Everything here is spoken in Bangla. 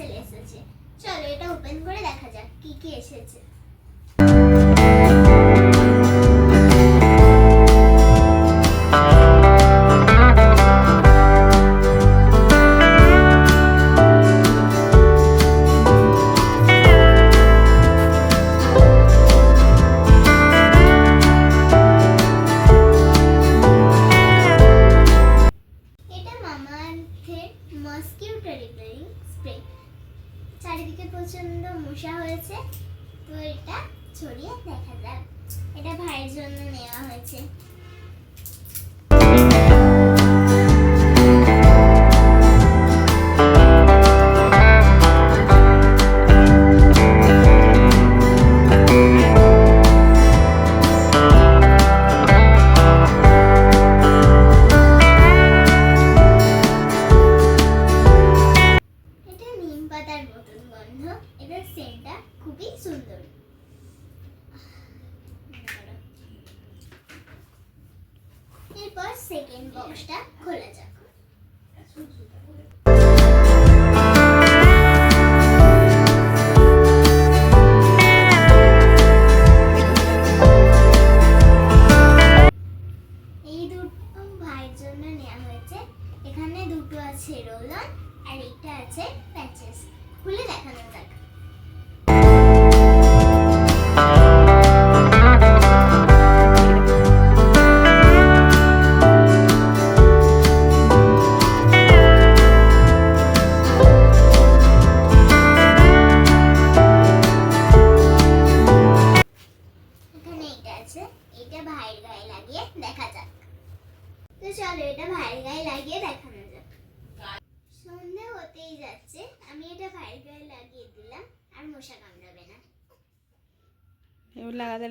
পার্সেল এসেছে। চলো এটা ওপেন করে দেখা যাক কি কি এসেছে। চারিদিকে প্রচণ্ড মশা হয়েছে তো এটা ছড়িয়ে দেখা যাক। এটা ভাইয়ের জন্য নেওয়া হয়েছে। এটার সেন্টটা খুবই সুন্দর এরপর সেকেন্ড বক্সটা খোলা যাক এই দুটো ভাইয়ের জন্য নেওয়া হয়েছে। এখানে দুটো আছে, রোলন আর একটা আছে, প্যাচেস। খুলে দেখানো যাক। আছে, এটা ভাইয়ের গায়ে লাগিয়ে দেখা যাক। তো চলো, এটা ভাইয়ের গায়ে লাগিয়ে দেখানো যাক। সন্ধে হতেই যাচ্ছে, আমি এটা ভাইয়ের গায়ে লাগিয়ে দিলাম, আর মশা কামড়াবে না। লাগাতে লাগাতে